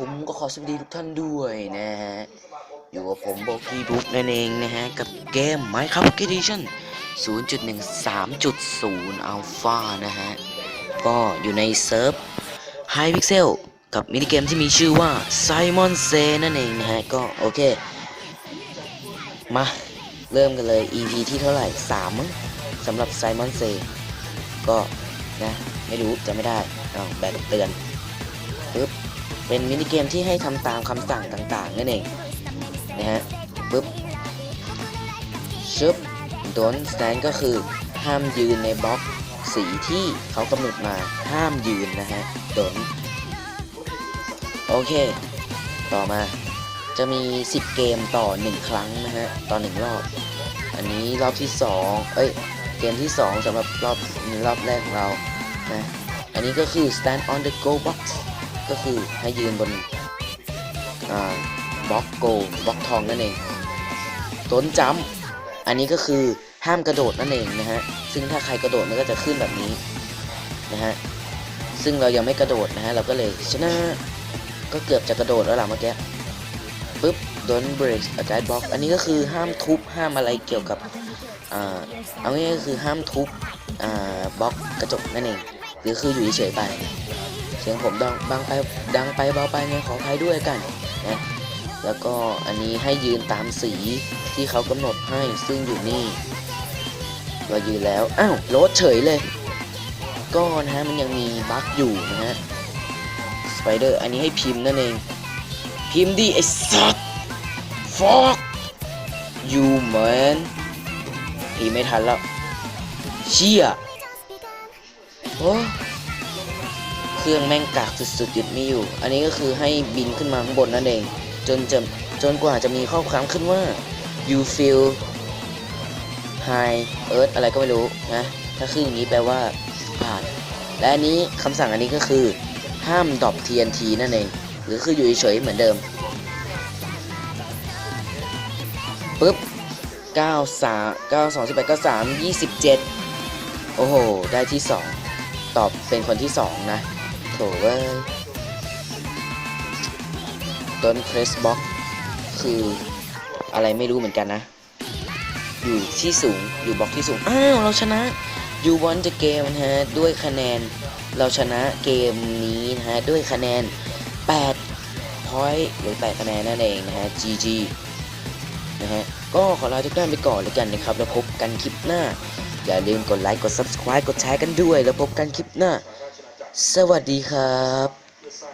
ผมก็ขอสวัสดีทุกท่านด้วยนะฮะ อยู่กับผมโบกี้บุ๊กนั่นเองนะฮะ กับเกม Minecraft Edition 0.13.0 Alpha นะฮะ ก็อยู่ในเซิร์ฟ High Pixel กับมินิเกมที่มีชื่อว่า Simon Say นั่นเองนะฮะ ก็โอเค มา เริ่มกันเลย EP ที่เท่าไหร่3มั้งสำหรับ Simon Say ก็นะ ไม่รู้จะไม่ได้เอาแบบเตือนปึ๊บ เป็นมินิเกมที่ให้ทำตามคำสั่งต่างๆนั่นเองนะฮะปึ๊บชึบโดนสแตนก็คือห้ามยืนในบล็อกสีที่เขากำหนดมาห้ามยืนนะฮะโดนโอเค ต่อมาจะมี 10 เกมต่อ 1 ครั้งนะฮะต่อ 1 รอบ อันนี้รอบที่ 2 เอ้ย เกมที่ 2สำหรับรอบรอบแรกของเรานะอันนี้ก็คือ stand on the go box ก็คือให้ยืนบนบล็อกโกบล็อกทองนั่นเองต้นจัมป์อันนี้ก็คือห้ามกระโดดนั่นเองนะฮะซึ่งถ้าใครกระโดดมันก็จะขึ้นแบบนี้นะฮะซึ่งเรายังไม่กระโดดนะฮะเราก็เลยชนะก็เกือบจะกระโดดแล้วล่ะเมื่อกี้ปึ๊บ don't break a guide block อันนี้ก็คือห้ามทุบห้ามอะไรเกี่ยวกับอ่าเอาง่ายๆก็คือห้ามทุบอ่าบล็อกกระจกนั่นเองหรือคืออยู่เฉยๆไป สียงผมดังบางไปดังไปเบาไปไงขออภัยด้วยกันนะแล้วก็อันนี้ให้ยืนตามสีที่เขากำหนดให้ซึ่งอยู่นี่เรายืนแล้วอ้าวโหลดเฉยเลย ก็นะฮะมันยังมีบั๊กอยู่นะฮะสไปเดอร์อันนี้ให้พิมพ์นั่นเอง พิมพ์ดิไอ้สัตว์ฟอกยูแมนพิมพ์ไม่ทันแล้วเชี่ยโอ้ รื่องแม่งกากสุดๆหยุดไม่อยู่ อันนี้ก็คือให้บินขึ้นมาข้างบนนั่นเอง จนจะจนกว่าจะมีข้อความขึ้นว่า you feel high earth อะไรก็ไม่รู้นะ ถ้าขึ้นอย่างนี้แปลว่าผ่าน และอันนี้คำสั่งอันนี้ก็คือ ห้ามดรอป TNT นั่นเอง หรือคืออยู่เฉยๆเหมือนเดิมปึ๊บ9 3 9 2 18 9 3 27 โอ้โห ได้ที่ 2 ตอบเป็นคนที่ 2 นะ โถเว้ยต้นเพรสบ็อกคืออะไรไม่รู้เหมือนกันนะ อยู่ที่สูงอยู่บล็อกที่สูง อ้าว เราชนะ you won the game นะฮะ ด้วยคะแนน เราชนะเกมนี้นะฮะ ด้วยคะแนน8 point หรือ 8 คะแนนนั่นเองนะฮะ GG นะฮะ ก็ขอลาทุกท่านไปก่อนเลยกันนะครับ แล้วพบกันคลิปหน้า อย่าลืมกดไลค์ กด subscribe กดแชร์กันด้วย แล้วพบกันคลิปหน้า สวัสดีครับ